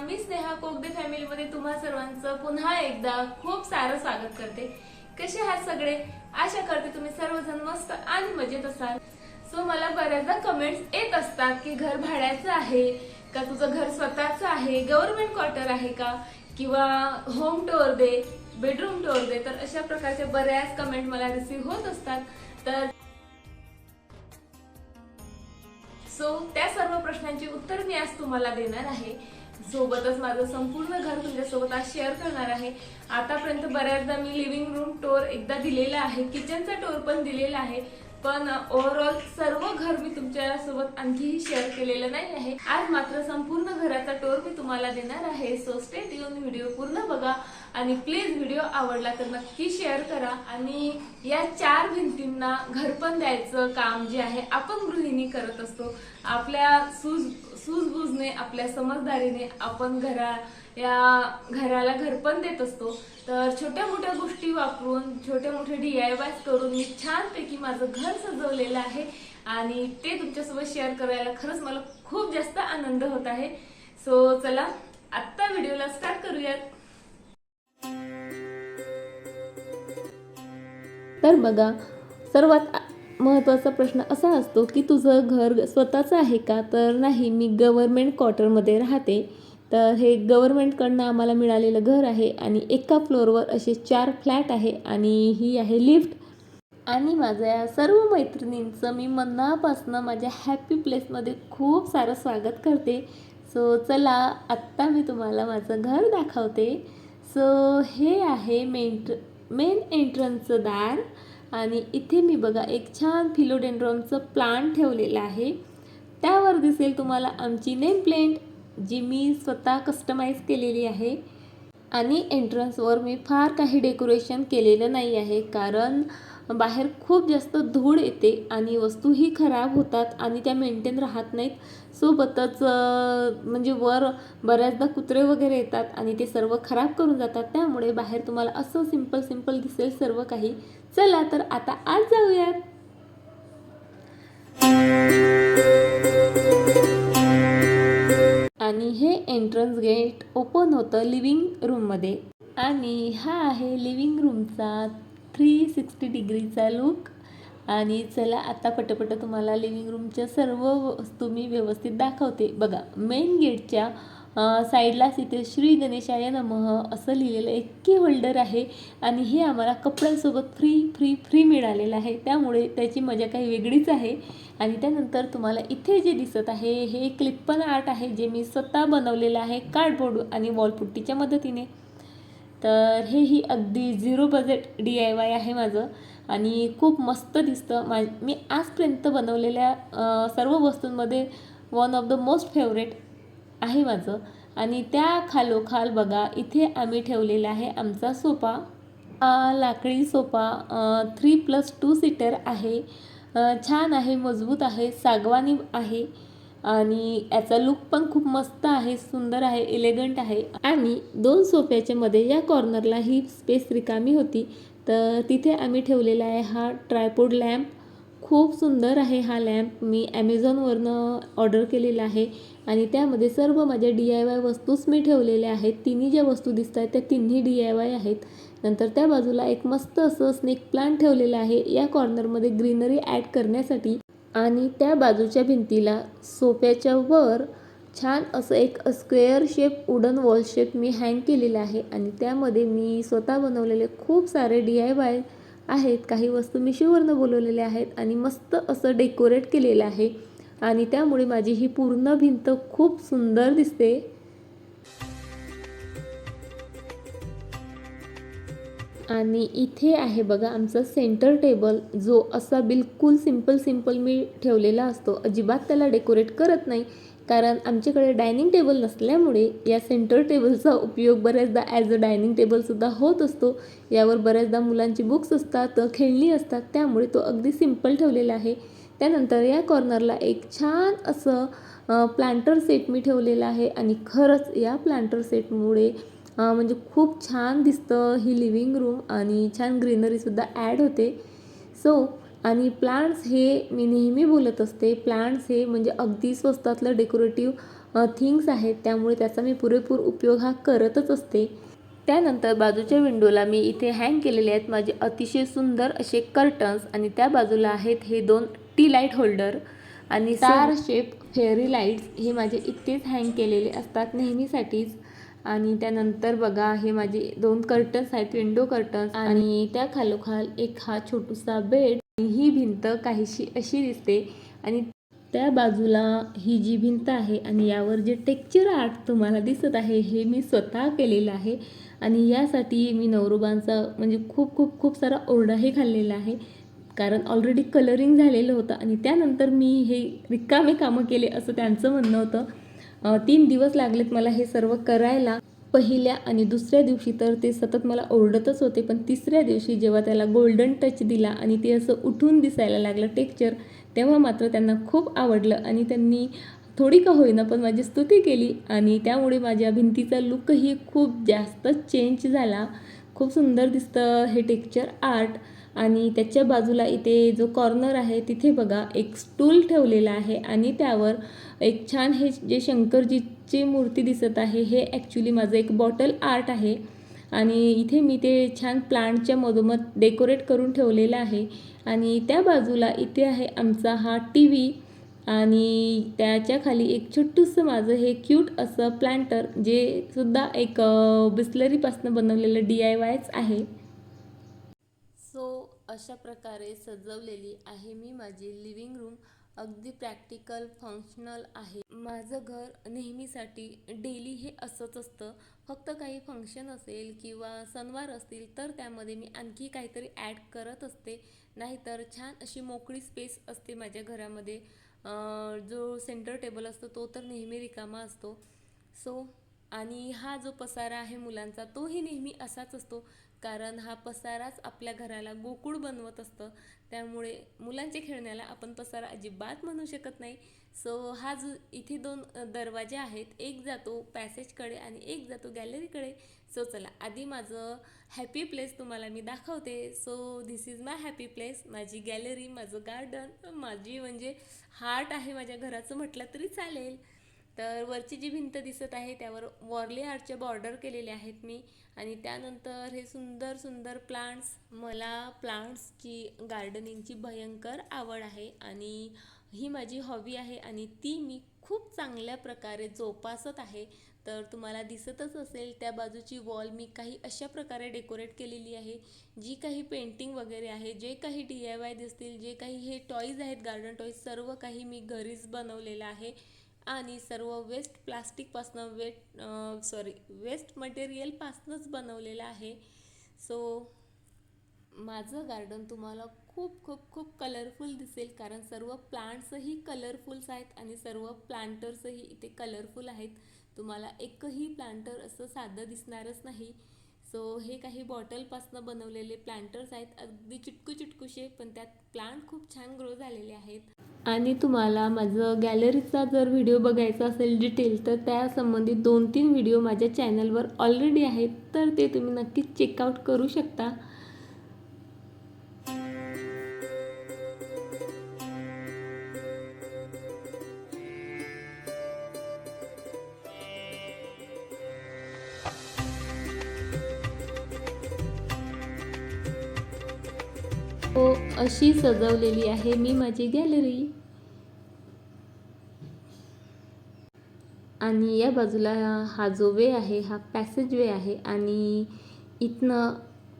मी स्नेहा कोगदे फॅमिलीमध्ये तुम्हा सर्वांचं पुन्हा एकदा खूप सारं स्वागत करते. कसे आहात सगळे? आशा करते तुम्ही सर्वजण मस्त आणि मजेत असाल. सो मला बऱ्याचदा कमेंट्स येत असतात की घर भाड्याचं आहे का तुझं घर स्वतःचं आहे गव्हर्नमेंट क्वार्टर आहे का किंवा होम टूर दे बेडरूम टूर दे तर अशा प्रकारचे बऱ्याच कमेंट मला रिसीव्ह होत असतात. तर सो त्या सर्व प्रश्नांची उत्तर मी आज तुम्हाला देणार आहे. सोबतच माझं संपूर्ण घर तुमच्यासोबत आज शेअर करणार आहे. आतापर्यंत बऱ्याचदा मी लिव्हिंग रूम टोर एकदा दिलेला आहे किचनचा टोर पण दिलेला आहे. पण uh, ओव्हरऑल सर्व घर मी तुमच्यासोबत आणखीही शेअर केलेलं नाही आहे. आज मात्र संपूर्ण घराचा टोर मी तुम्हाला देणार आहे. सो स्टेट येऊन व्हिडिओ पूर्ण बघा. आणि प्लीज व्हिडिओ आवडला तर नक्की शेअर करा. आणि या चार भिंतींना घर पण द्यायचं काम जे आहे आपण गृहिणी करत असतो. आपल्या सूज सूझबूझने आपल्या समजदारीने आपण घरा या घराला घरपण देत असतो. तर छोट्या मोठ्या गोष्टी वापरून छोटे मोठे डी आय वायस करून मी छानपैकी माझं घर सजवलेलं आहे. आणि ते तुमच्यासोबत शेअर करायला खरंच मला खूप जास्त आनंद होत आहे. सो चला आत्ता व्हिडिओला स्टार्ट करूयात. तर बघा सर्वात महत्त्वाचा प्रश्न असा असतो की तुझं घर स्वतःचं आहे का? तर नाही मी गव्हर्मेंट क्वार्टरमध्ये राहते. तर हे गव्हर्मेंटकडनं आम्हाला मिळालेलं घर आहे आणि एका फ्लोअरवर असे चार फ्लॅट आहे आणि ही आहे लिफ्ट आणि माझ्या या सर्व मैत्रिणींचं मी मनापासनं माझ्या हॅपी प्लेसमध्ये खूप सारं स्वागत करते. सो चला आत्ता मी तुम्हाला माझं घर दाखवते. सो हे आहे मेंट मेन एंट्रन्सचं दार. आणि इथे मी बघा एक छान फिलोडेंड्रॉनचं प्लांट ठेवलेलं आहे. त्यावर दिसेल तुम्हाला आमची नेम प्लेंट जी मी स्वतः कस्टमाइज केलेली आहे. आणि एंट्रन्सवर मी फार काही डेकोरेशन केलेलं नाही आहे कारण बाहेर खूप जास्त धूळ येते आणि वस्तूही खराब होतात आणि त्या मेंटेन राहत नाहीत. सोबतच म्हणजे वर बऱ्याचदा कुत्रे वगैरे येतात आणि ते सर्व खराब करून जातात. त्यामुळे बाहेर तुम्हाला असं सिंपल सिंपल दिसेल सर्व काही. चला तर आता आज जाऊयात. आणि हे एंट्रन्स गेट ओपन होतं लिव्हिंग रूममध्ये आणि हा आहे लिव्हिंग रूमचा थ्री सिक्स्टी डिग्रीचा लुक. आणि चला आता पटपट तुम्हाला लिव्हिंग रूमच्या सर्व वस्तू मी व्यवस्थित दाखवते. बघा मेन गेटच्या साईडलाच इथे श्री गणेशाय नमः असं लिहिलेलं एक की होल्डर आहे. आणि हे आम्हाला कपड्यांसोबत फ्री फ्री फ्री मिळालेलं आहे. त्यामुळे त्याची मजा काही वेगळीच आहे. आणि त्यानंतर तुम्हाला इथे जे दिसत आहे हे क्लिप्पन आर्ट आहे जे मी स्वतः बनवलेलं आहे कार्डबोर्ड आणि वॉलपुट्टीच्या मदतीने. तर हे ही अगदी zero budget D I Y आहे माझं. आणि खूप मस्त दिसतं. मा मी आजपर्यंत बनवलेल्या सर्व वस्तूंमध्ये one of the most favourite आहे माझं. आणि त्या खालोखाल बघा इथे आम्ही ठेवलेला आहे आमचा सोफा. लाकडी sofa three plus two seater आहे. छान आहे मजबूत आहे सागवानी आहे. आणि याचा लुक पण खूप मस्त आहे सुंदर आहे एलिगंट आहे. आणि दोन सोफ्याच्या मध्ये या कॉर्नरला ही स्पेस रिकामी होती. तर तिथे आम्ही ठेवलेला आहे हा ट्रायपोड लॅम्प खूप सुंदर आहे हा लॅम्प मी ॲमेझॉनवरनं ऑर्डर केलेला आहे. आणि त्यामध्ये सर्व माझ्या डी आय वाय वस्तूच मी ठेवलेल्या आहेत. तिन्ही ज्या वस्तू दिसत आहेत त्या तिन्ही डी आय वाय आहेत. नंतर त्या बाजूला एक मस्त असं स्नेक प्लांट ठेवलेलं आहे. या कॉर्नरमध्ये ग्रीनरी ॲड करण्यासाठी आणि त्या बाजूच्या भिंतीला सोफ्याच्या वर छान असं एक square shape wooden wall shape मी हँग केलेलं आहे. आणि त्यामध्ये मी स्वतः बनवलेले खूप सारे डी आय वाय आहेत. काही वस्तू मिशोवरनं बोलवलेल्या आहेत आणि मस्त असं डेकोरेट केलेलं आहे. आणि त्यामुळे माझी ही पूर्ण भिंत खूप सुंदर दिसते. आणि इथे आहे बघा आमचा सेंटर टेबल जो असा बिलकुल सिंपल सिंपल मी ठेवलेला असतो. अजिबात त्याला डेकोरेट करत नाही. कारण आमच्याकडे डायनिंग टेबल नसल्यामुळे या सेंटर टेबलचा उपयोग बऱ्याचदा ॲज अ डायनिंग टेबलसुद्धा होत असतो. यावर बऱ्याचदा मुलांची बुक्स असतात खेळणी असतात. त्यामुळे तो अगदी सिंपल ठेवलेला आहे. त्यानंतर या कॉर्नरला एक छान असं प्लांटर सेट मी ठेवलेला आहे. आणि खरंच या प्लांटर सेटमुळे म्हणजे खूप छान दिसतं ही लिव्हिंग रूम आणि छान ग्रीनरीसुद्धा ॲड होते. सो आणि प्लांट्स हे मी नेहमी बोलत असते प्लांट्स हे म्हणजे अगदी स्वस्तातलं डेकोरेटिव्ह थिंग्स आहेत त्यामुळे त्याचा मी पुरेपूर उपयोग हा करतच असते. त्यानंतर बाजूच्या विंडोला मी इथे हँग केलेले आहेत माझे अतिशय सुंदर असे कर्टन्स आणि त्या बाजूला आहेत हे दोन टी लाइट होल्डर आणि स्टार शेप फेअरी लाईट्स हे माझे इथेच हँग केलेले असतात नेहमीसाठीच. आणि त्यानंतर बघा हे माझे दोन कर्टन्स आहेत विंडो कर्टन्स आणि त्या खालोखाल एक हा छोटूसा बेड ही भिंत काहीशी अशी दिसते. आणि त्या बाजूला ही जी भिंत आहे आणि यावर जे टेक्चर आर्ट तुम्हाला दिसत आहे हे मी स्वतः केलेलं आहे. आणि यासाठी मी नवरोबांचा म्हणजे खूप खूप खूप सारा ओरडाही खाल्लेला आहे. कारण ऑलरेडी कलरिंग झालेलं होतं आणि त्यानंतर मी हे रिकामे कामं केले असं त्यांचं म्हणणं होतं. तीन दिवस लागलेत मला हे सर्व करायला. पहिल्या आणि दुसऱ्या दिवशी तर ते सतत मला ओरडतच होते पण तिसऱ्या दिवशी जेव्हा त्याला गोल्डन टच दिला आणि ते असं उठून दिसायला लागलं टेक्चर तेव्हा मात्र त्यांना खूप आवडलं आणि त्यांनी थोडी का होईना पण माझी स्तुती केली आणि त्यामुळे माझ्या भिंतीचा लुकही खूप जास्त चेंज झाला. खूप सुंदर दिसतं हे टेक्चर आर्ट आणि त्याच्या बाजूला इथे जो कॉर्नर आहे तिथे बघा एक स्टूल ठेवलेला आहे आणि त्यावर एक छान हे जे शंकरजीची मूर्ती दिसत आहे हे ॲक्च्युली माझं एक बॉटल आर्ट आहे. आणि इथे मी ते छान प्लांटच्या मधोमध डेकोरेट करून ठेवलेलं आहे. आणि त्या बाजूला इथे आहे आमचा हा टी व्ही आणि त्याच्याखाली एक छोटूसं माझं हे क्यूट असं प्लांटर जे सुद्धा एक बिस्लरीपासनं बनवलेलं डी आय वायच आहे. सो अशा प्रकारे सजवलेली आहे मी माझी लिव्हिंग रूम अगदी प्रॅक्टिकल फंक्शनल आहे. माझं घर नेहमीसाठी डेली हे असंच असतं. फक्त काही फंक्शन असेल किंवा सणवार असतील तर त्यामध्ये मी आणखी काहीतरी ॲड करत असते. नाहीतर छान अशी मोकळी स्पेस असते माझ्या घरामध्ये. जो सेंटर टेबल असतो तो तर नेहमी रिकामा असतो. सो आणि हा जो पसारा आहे मुलांचा तोही नेहमी असाच असतो. कारण हा पसाराच आपल्या घराला गोकुळ बनवत असतं. त्यामुळे मुलांच्या खेळण्याला आपण पसारा अजिबात म्हणू शकत नाही. सो हा जो इथे दोन दरवाजे आहेत एक जातो पॅसेजकडे आणि एक जातो गॅलरीकडे सो चला आधी माझं हॅपी प्लेस तुम्हाला मी दाखवते. So this is my happy place माझी गॅलरी माझं गार्डन माझी म्हणजे हार्ट आहे माझ्या घराचं म्हटलं तरी चालेल. तर वरची जी भिंत दिसत आहे त्यावर वॉर्ली आर्टचे बॉर्डर केलेले आहेत मी. आणि त्यानंतर हे सुंदर सुंदर प्लांट्स मला प्लांट्सची गार्डनिंगची भयंकर आवड आहे. आणि ही माझी हॉबी आहे आणि ती मी खूप चांगल्या प्रकारे जोपासत आहे. तर तुम्हाला दिसतच असेल त्या बाजूची वॉल मी काही अशा प्रकारे डेकोरेट केलेली आहे. जी काही पेंटिंग वगैरे आहे जे काही डी आय वाय दिसतील जे काही हे टॉईज आहेत गार्डन टॉईज सर्व काही मी घरीच बनवलेलं आहे. आणि सर्व वेस्ट प्लास्टिकपासनं वेट सॉरी वेस्ट मटेरियलपासनंच बनवलेलं आहे. सो माझं गार्डन तुम्हाला खूप खूप खूप कलरफुल दिसेल कारण सर्व प्लांट्सही कलरफुल्स आहेत आणि सर्व प्लांटर्सही इथे कलरफुल आहेत. तुम्हाला एकही प्लांटर असं साधं दिसणारच नाही. सो हे काही बॉटलपासनं बनवलेले प्लांटर्स आहेत. अगदी चिटकू चिटकूशे पण त्यात प्लांट खूप छान ग्रो झालेले आहेत. आणि तुम्हाला माझं गॅलरीचा जर व्हिडिओ बघायचा असेल डिटेल तर त्या संबंधित दोन तीन व्हिडिओ माझ्या चॅनलवर ऑलरेडी आहेत तर ते तुम्ही नक्कीच चेकआउट करू शकता. अशी सजवलेली आहे मी माझी गॅलरी. आणि या बाजूला हा जो वे आहे हा पॅसेज वे आहे आणि इथनं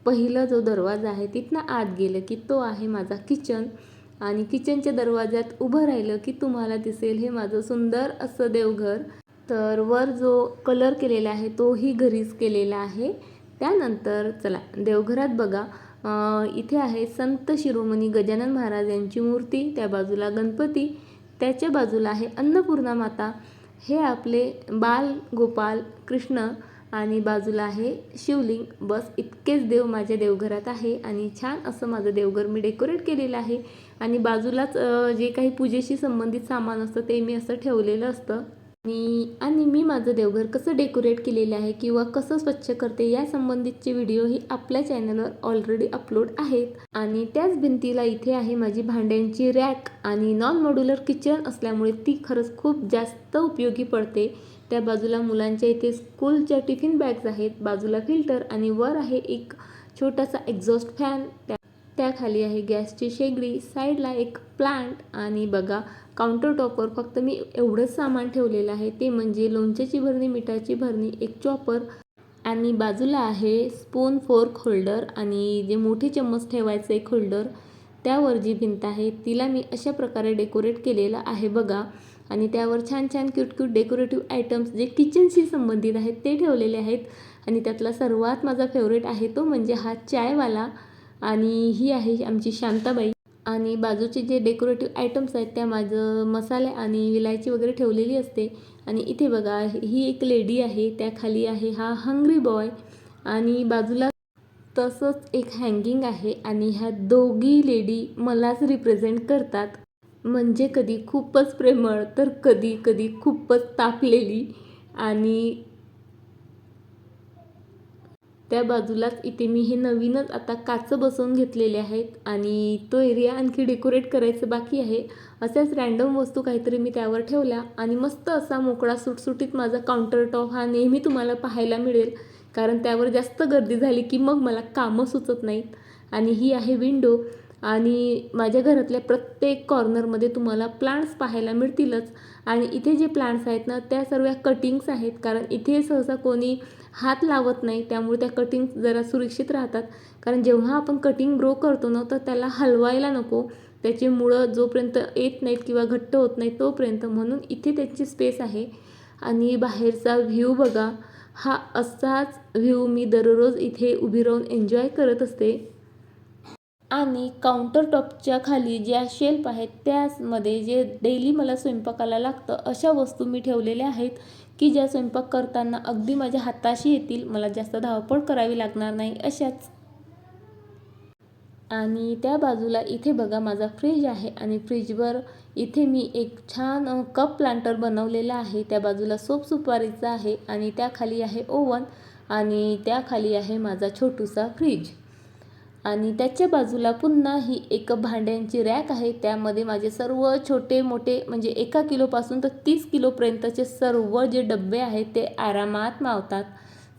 पहिला जो दरवाजा आहे तिथनं आत गेलं की तो आहे माझा किचन आणि किचनच्या दरवाज्यात उभं राहिलं की तुम्हाला दिसेल हे माझं सुंदर असं देवघर. तर वर जो कलर केलेला आहे तोही घरीच केलेला आहे. त्यानंतर चला देवघरात बघा. इथे आहे संत शिरोमणी गजानन महाराज यांची मूर्ती त्या बाजूला गणपती त्याच्या बाजूला आहे अन्नपूर्णा माता. हे आपले बाल गोपाल कृष्ण आणि बाजूला आहे शिवलिंग. बस इतकेच देव माझ्या देवघरात आहे आणि छान असं माझं देवघर मी डेकोरेट केलेलं आहे. आणि बाजूलाच जे काही पूजेशी संबंधित सामान असतं ते मी असं ठेवलेलं असतं. आणि आणि मी माझं देवघर कसं डेकोरेट केलेलं आहे किंवा कसं स्वच्छ करते या संबंधितचे व्हिडिओ ही आपल्या चॅनलवर ऑलरेडी अपलोड आहेत. आणि त्याच भिंतीला इथे आहे माझी भांड्यांची रॅक आणि नॉन मॉड्युलर किचन असल्यामुळे ती खरंच खूप जास्त उपयोगी पडते. त्या बाजूला मुलांच्या इथे स्कूलच्या टिफिन बॅग्स आहेत बाजूला फिल्टर आणि वर आहे एक छोटासा एक्झॉस्ट फॅन त्या त्याखाली आहे गॅसची शेगडी साईडला एक प्लांट आणि बघा काउंटर टॉपवर फक्त मी एवढंच सामान ठेवलेलं आहे. ते म्हणजे लोणच्याची भरणी मिठाची भरणी एक चॉपर आणि बाजूला आहे स्पून फोर्क होल्डर आणि जे मोठे चम्मच ठेवायचं एक होल्डर त्यावर जी भिंत आहे तिला मी अशा प्रकारे डेकोरेट केलेलं आहे बघा. आणि त्यावर छान छान क्यूट क्यूट डेकोरेटिव्ह आयटम्स जे किचनशी संबंधित आहेत ते ठेवलेले आहेत. आणि त्यातला सर्वात माझा फेवरेट आहे तो म्हणजे हा चायवाला. आणि ही आहे आमची शांताबाई. आणि बाजूचे जे डेकोरेटिव्ह आयटम्स आहेत त्या माझं मसाले आणि विलायची वगैरे ठेवलेली असते. आणि इथे बघा ही एक लेडी आहे त्याखाली आहे हा हंग्री बॉय आणि बाजूला तसंच एक हँगिंग आहे आणि ह्या दोघी लेडी मलाच रिप्रेझेंट करतात. म्हणजे कधी खूपच प्रेमळ तर कधी कधी खूपच तापलेली आणि त्या बाजूलाच इथे मी हे नवीनच आता काचं बसवून घेतलेले आहेत आणि तो एरिया आणखी डेकोरेट करायचं बाकी आहे. अशाच रॅन्डम वस्तू काहीतरी मी त्यावर ठेवल्या आणि मस्त असा मोकळा सुटसुटीत माझा काउंटर टॉप हा नेहमी तुम्हाला पाहायला मिळेल. कारण त्यावर जास्त गर्दी झाली की मग मला कामं सुचत नाहीत. आणि ही आहे विंडो आणि माझ्या घरातल्या प्रत्येक कॉर्नरमध्ये तुम्हाला प्लांट्स पाहायला मिळतीलच. आणि इथे जे प्लांट्स आहेत ना त्या सर्व कटिंग्स आहेत. कारण इथे सहसा कोणी हात लावत नाही त्यामुळे त्या कटिंग जरा सुरक्षित राहतात. कारण जेव्हा आपण कटिंग ग्रो करतो ना तर त्याला हलवायला नको. त्याची मुळं जोपर्यंत येत नाहीत किंवा घट्ट होत नाही तोपर्यंत. म्हणून इथे त्याची स्पेस आहे. आणि बाहेरचा व्ह्यू बघा. हा असाच व्ह्यू मी दररोज इथे उभी राहून एन्जॉय करत असते. आणि काउंटर टॉपच्या खाली ज्या शेल्फ आहेत त्यामध्ये जे डेली मला स्वयंपाकाला लागतं अशा वस्तू मी ठेवलेल्या आहेत की ज्या स्वयंपाक करताना अगदी माझ्या हाताशी येतील. मला जास्त धावपळ करावी लागणार नाही अशाच. आणि त्या बाजूला इथे बघा माझा फ्रीज आहे आणि फ्रीजवर इथे मी एक छान कप प्लांटर बनवलेला आहे. त्या बाजूला सोप सुपारीचा आहे आणि त्याखाली आहे ओव्हन आणि त्याखाली आहे माझा छोटूसा फ्रीज आणि त्याच्या बाजूला पुन्हा ही एक भांड्यांची रॅक आहे. त्यामध्ये माझे सर्व छोटे मोठे म्हणजे एका किलोपासून तर तीस किलोपर्यंतचे सर्व जे डबे आहेत ते आरामात मावतात.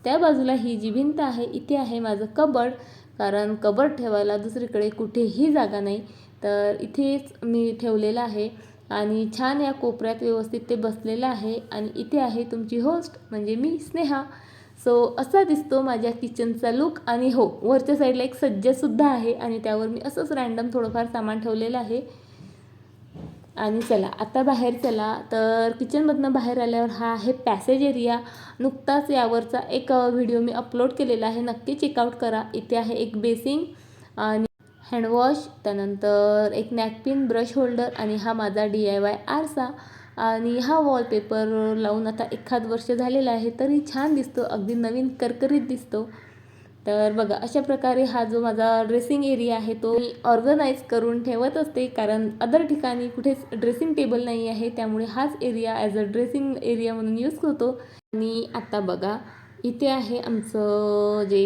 त्या बाजूला ही जी भिंत आहे इथे आहे माझं कबड. कारण कबड ठेवायला दुसरीकडे कुठेही जागा नाही. तर इथेच मी ठेवलेलं आहे. आणि छान या कोपऱ्यात व्यवस्थित ते बसलेलं आहे. आणि इथे आहे तुमची होस्ट म्हणजे मी स्नेहा. सो असा दिसतो माझ्या किचनचा लुक आणि हो वरच्या साईडला एक सज्जासुद्धा आहे आणि त्यावर मी असंच रॅन्डम थोडंफार सामान ठेवलेलं आहे. आणि चला आता बाहेर चला. तर किचनमधनं बाहेर आल्यावर हा आहे पॅसेज एरिया नुकताच यावरचा एक व्हिडिओ मी अपलोड केलेला आहे. नक्की चेकआउट करा. इथे आहे एक बेसिंग आणि हँडवॉश त्यानंतर एक नॅपकिन ब्रश होल्डर आणि हा माझा डी आय वाय आरसा आणि हा वॉलपेपर लावून आता एखाद वर्ष झालेला आहे तरी छान दिसतो. अगदी नवीन करकरीत दिसतो. तर बघा अशा प्रकारे हा जो माझा ड्रेसिंग एरिया आहे तो मी ऑर्गनाईज करून ठेवत असते. कारण अदर ठिकाणी कुठेच ड्रेसिंग टेबल नाही आहे त्यामुळे हाच area as a dressing area म्हणून यूज होतो आणि आता बघा इथे आहे आमचं जे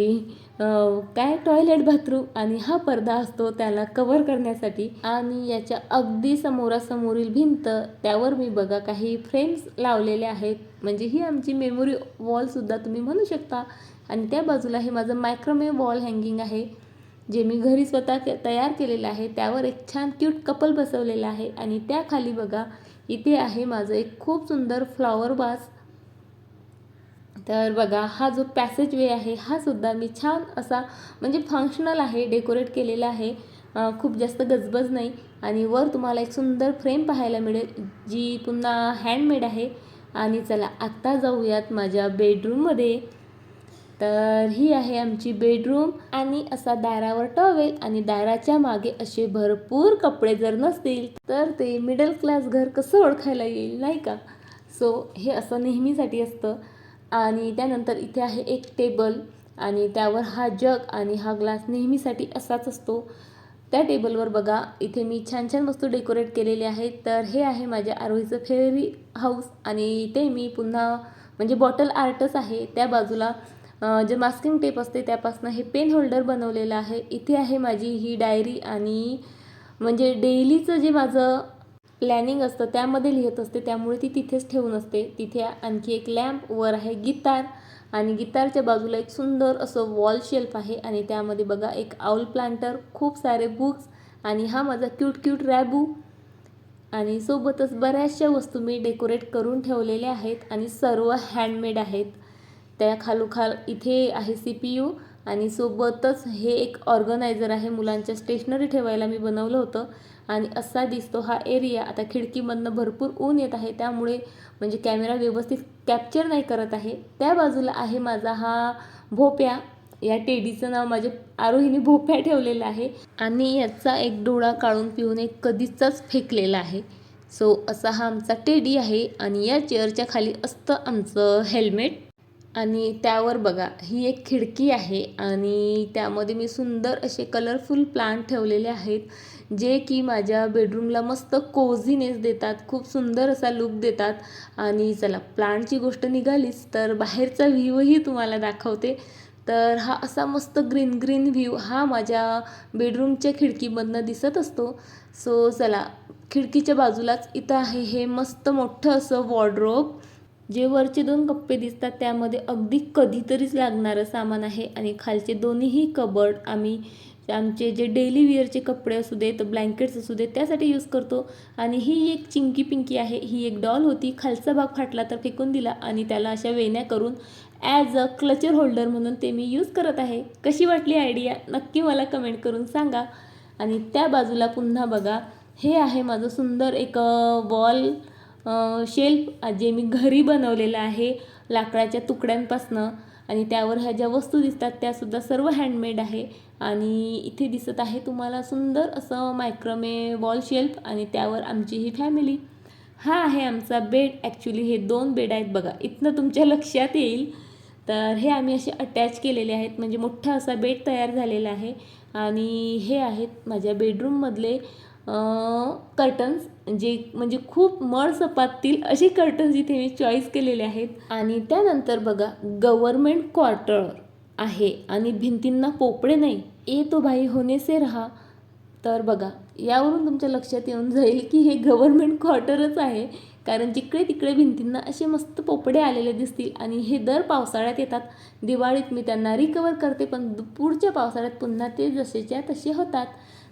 काय टॉयलेट बाथरूम आणि हा पडदा असतो त्याला कवर करण्यासाठी आणि याच्या अगदी समोरासमोरील भिंत त्यावर मी बघा काही फ्रेम्स लावलेले आहेत. म्हणजे ही आमची मेमोरी वॉलसुद्धा तुम्ही म्हणू शकता. आणि त्या बाजूला हे माझं मायक्रोमेव वॉल हँगिंग आहे. जे मी घरी स्वतः के तयार केलेलं आहे. त्यावर एक छान क्यूट कपल बसवलेलं आहे. आणि त्याखाली बघा इथे आहे माझं एक खूप सुंदर फ्लॉवर बास तर बघा हा जो पॅसेज वे आहे हा सुद्धा मी छान असा म्हणजे फंक्शनल आहे डेकोरेट केलेला आहे. खूप जास्त गजबज नाही. आणि वर तुम्हाला एक सुंदर फ्रेम पाहायला मिळेल जी पुन्हा हँडमेड आहे. आणि चला आत्ता जाऊयात माझ्या बेडरूममध्ये तर ही आहे आमची बेडरूम आणि असा दारावर टॉवेल आणि दाराच्या मागे असे भरपूर कपडे जर नसतील तर ते मिडल क्लास घर कसं ओळखायला येईल नाही का? सो हे असं नेहमीसाठी असतं. आणि त्यानंतर इथे आहे एक टेबल आणि त्यावर हा जग आणि हा ग्लास नेहमीसाठी असाच असतो. त्या टेबलवर बघा इथे मी छान छान वस्तू डेकोरेट केलेले आहेत. तर हे आहे माझ्या आरोहीचं फेरी हाऊस आणि इथे मी पुन्हा म्हणजे बॉटल आर्टच आहे. त्या बाजूला जे मास्किंग टेप असते त्यापासून हे पेन होल्डर बनवलेलं आहे. इथे आहे माझी ही डायरी आणि म्हणजे डेलीचं जे माझं प्लॅनिंग असतं त्यामध्ये लिहित असते त्यामुळे ती तिथेच ठेवून असते. तिथे आणखी एक लॅम्प वर आहे गिटार आणि गिटारच्या बाजूला एक सुंदर असं वॉल शेल्फ आहे आणि त्यामध्ये बघा एक आउल प्लांटर खूप सारे बुक्स आणि हा माझा क्यूट क्यूट रॅबू आणि सोबतच बऱ्याचशा वस्तू मी डेकोरेट करून ठेवलेल्या आहेत आणि सर्व हँडमेड आहेत. त्या खालोखाल इथे आहे सी पी यू आणि सोबतच हे एक ऑर्गनायझर आहे मुलांच्या स्टेशनरी ठेवायला मी बनवलं होतं. आणि असा दिसतो हा एरिया. आता खिडकीमधनं भरपूर ऊन येत आहे. त्यामुळे म्हणजे कॅमेरा व्यवस्थित कॅप्चर नाही करत आहे. त्या बाजूला आहे माझा हा भोप्या. या टेडीचं नाव माझ्या आरोहीने भोप्या ठेवलेलं आहे. आणि याचा एक डोळा काढून पिऊन एक कधीचाच फेकलेला आहे. सो असा हा आमचा टेडी आहे आणि या चेअरच्या खाली असतं आमचं हेल्मेट. आणि त्यावर बघा ही एक खिडकी आहे आणि त्यामध्ये मी सुंदर असे कलरफुल प्लांट ठेवलेले आहेत. जे की माझ्या बेडरूमला मस्त कोझीनेस देतात खूप सुंदर असा लुक देतात. आणि चला प्लांटची गोष्ट निघालीच तर बाहेरचा व्ह्यूही तुम्हाला दाखवते. तर हा असा मस्त ग्रीन ग्रीन व्ह्यू हा माझ्या बेडरूमच्या खिडकीमधनं दिसत असतो. सो चला खिडकीच्या बाजूलाच इथं आहे हे मस्त मोठं असं वॉर्ड्रोब जे वरचे दोन कप्पे दिसतात त्यामध्ये अगदी कधीतरीच लागणारं सामान आहे. आणि खालचे दोन्हीही कबर्ड आम्ही आमचे जे डेली वेअरचे कपडे असू देत ब्लँकेट्स असू देत त्यासाठी यूज करतो. आणि ही एक चिंकी पिंकी आहे. ही एक डॉल होती. खालचा भाग फाटला तर फेकून दिला आणि त्याला अशा वेण्या करून ॲज अ क्लचर होल्डर म्हणून ते मी यूज करत आहे. कशी वाटली आयडिया नक्की मला कमेंट करून सांगा. आणि त्या बाजूला पुन्हा बघा. हे आहे माझं सुंदर एक वॉल शेल्फ जे मी घरी बनवलेलं आहे लाकडाच्या तुकड्यांपासनं. आणि त्यावर ह्या ज्या वस्तू दिसतात त्यासुद्धा सर्व हँडमेड आहे. आणि इथे दिसत आहे तुम्हाला सुंदर असं मायक्रमे वॉल शेल्फ आणि त्यावर आमची ही फॅमिली हा आहे आमचा बेड ॲक्च्युली हे दोन बेड आहेत बघा. इथनं तुमच्या लक्षात येईल. तर हे आम्ही असे अटॅच केलेले आहेत. म्हणजे मोठा असा बेड तयार झालेला आहे. आणि हे आहेत माझ्या बेडरूममधले कर्टन्स जे म्हणजे खूप मळ सपातील असे कर्टन्स इथे मी चॉईस केलेले आहेत. आणि त्यानंतर बघा गव्हर्मेंट क्वार्टर आहे आणि भिंतींना पोपडे नाही. ए तो भाई होने से रहा. तर बघा यावरून तुमच्या लक्षात येऊन जाईल की हे गव्हर्मेंट क्वार्टरच आहे. कारण जिकडे तिकडे भिंतींना असे मस्त पोपडे आलेले दिसतील आणि हे दर पावसाळ्यात येतात. दिवाळीत मी त्यांना रिकवर करते पण पुढच्या पावसाळ्यात पुन्हा ते जसेच्या तसे होतात.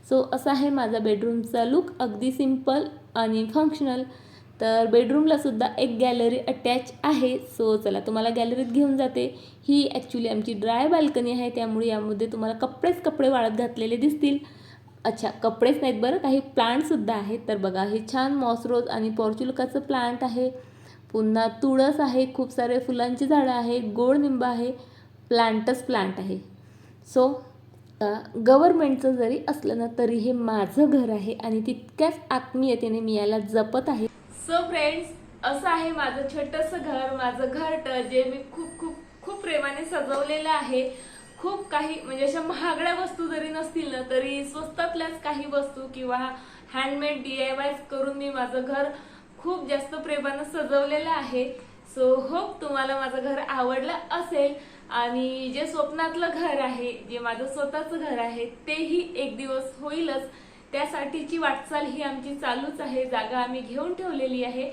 सो असा आहे माझा बेडरूमचा लुक अगदी सिंपल आणि फंक्शनल तर बेडरूमला सुद्धा एक गॅलरी अटॅच आहे. सो चला तुम्हाला गॅलरीत घेऊन जाते. ही ॲक्च्युली आमची ड्राय बाल्कनी आहे. त्यामुळे यामध्ये तुम्हाला कपडेच कपडे वाळत घातलेले दिसतील. अच्छा कपडेच नाहीत बरं. काही प्लांटसुद्धा आहेत. तर बघा हे छान मॉसरोज आणि पॉर्च्युलकाचं प्लांट आहे. पुन्हा तुळस आहे. खूप सारे फुलांची झाडं आहेत गोड निंब आहे. प्लांटच प्लांट आहे. सो गव्हर्मेंटचं जरी असलं ना तरी हे माझं घर आहे आणि तितक्याच आत्मीयतेने मी याला जपत आहे. सो फ्रेंड्स असं आहे माझं छोटंसं घर माझं घरट जे मी खूप खूप खूप प्रेमाने सजवलेलं आहे. खूप काही म्हणजे अशा महागड्या वस्तू जरी नसतील ना तरी स्वस्तातल्याच काही वस्तू किंवा हँडमेड डी आय वाय करून मी माझं घर खूप जास्त प्रेमानं सजवलेलं आहे. सो होप तुम्हाला माझं घर आवडलं असेल. आणि जे स्वप्नातलं घर आहे जे माझं स्वतःचं घर आहे तेही एक दिवस होईलच. त्यासाठीची वाटचाल ही आमची चालूच आहे जागा आम्ही घेऊन ठेवलेली आहे.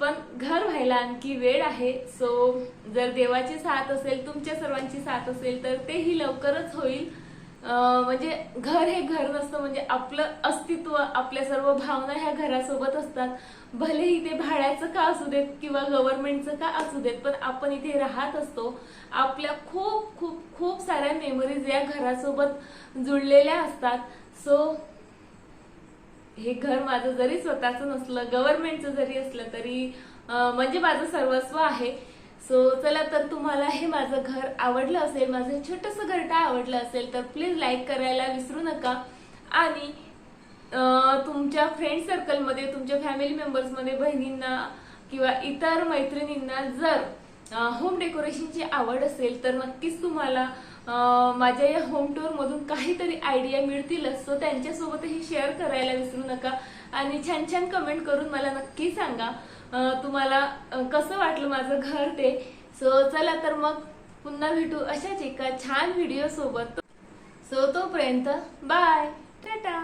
पण घर व्हायला आणखी वेळ आहे सो जर देवाची साथ असेल तुमच्या सर्वांची साथ असेल तर तेही लवकरच होईल. म्हणजे घर हे घर नसतं म्हणजे आपलं अस्तित्व आपल्या सर्व भावना ह्या घरासोबत असतात. भलेही ते भाड्याचं का असू देत किंवा गव्हर्नमेंटचं का असू देत पण आपण इथे राहत असतो. आपल्या खूप खूप खूप साऱ्या मेमरीज या घरासोबत जुळलेल्या असतात. सो हे घर माझं जरी स्वतःचं नसलं गव्हर्नमेंटचं जरी असलं तरी म्हणजे माझं सर्वस्व आहे. सो चला तर तुम्हाला हे माझं घर आवडलं असेल माझं छोटंसं घरटा आवडलं असेल तर प्लीज लाईक करायला विसरू नका. आणि तुमच्या फ्रेंड सर्कलमध्ये तुमच्या फॅमिली मेंबर्समध्ये बहिणींना किंवा इतर मैत्रिणींना जर होम डेकोरेशनची आवड असेल तर नक्कीच तुम्हाला माझ्या या होम टूरमधून काहीतरी आयडिया मिळतीलच सो त्यांच्यासोबतही शेअर करायला विसरू नका. आणि छान छान कमेंट करून मला नक्की सांगा. तुम्हाला कसं वाटलं माझं घर ते? सो चला तर मग पुन्हा भेटू अशाच एका छान व्हिडिओ सोबत. सो तोपर्यंत बाय टाटा